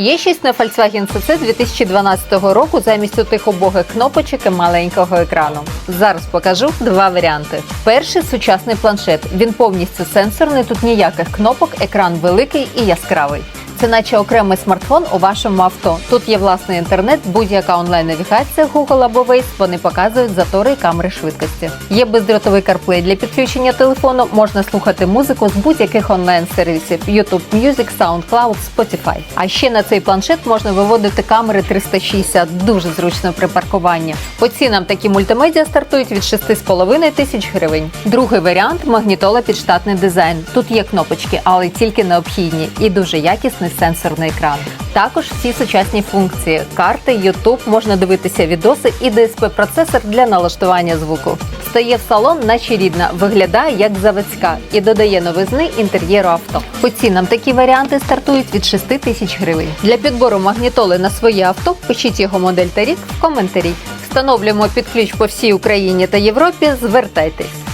Є 6 на Volkswagen CC 2012 року замість отих убогих кнопочок і маленького екрану. Зараз покажу два варіанти. Перший сучасний планшет. Він повністю сенсорний, тут ніяких кнопок, екран великий і яскравий. Це наче окремий смартфон у вашому авто. Тут є власний інтернет, будь-яка онлайн-навігація Google або Waze, Вони показують затори і камери швидкості. Є бездротовий CarPlay для підключення телефону. Можна слухати музику з будь-яких онлайн-сервісів: YouTube Music, SoundCloud, Spotify. А ще на цей планшет можна виводити камери 360, дуже зручно при паркуванні. По цінам такі мультимедіа стартують від 6,5 тисяч гривень. Другий варіант магнітола під штатний дизайн. Тут є кнопочки, але тільки необхідні і дуже якісний сенсорний екран. Також всі сучасні функції: карти, YouTube, можна дивитися відоси і DSP-процесор для налаштування звуку. Стає в салон, наче рідна, виглядає як заводська і додає новизни інтер'єру авто. По цінам такі варіанти стартують від 6 тисяч гривень. Для підбору магнітоли на своє авто пишіть його модель та рік в коментарі. Встановлюємо під ключ по всій Україні та Європі. Звертайтесь.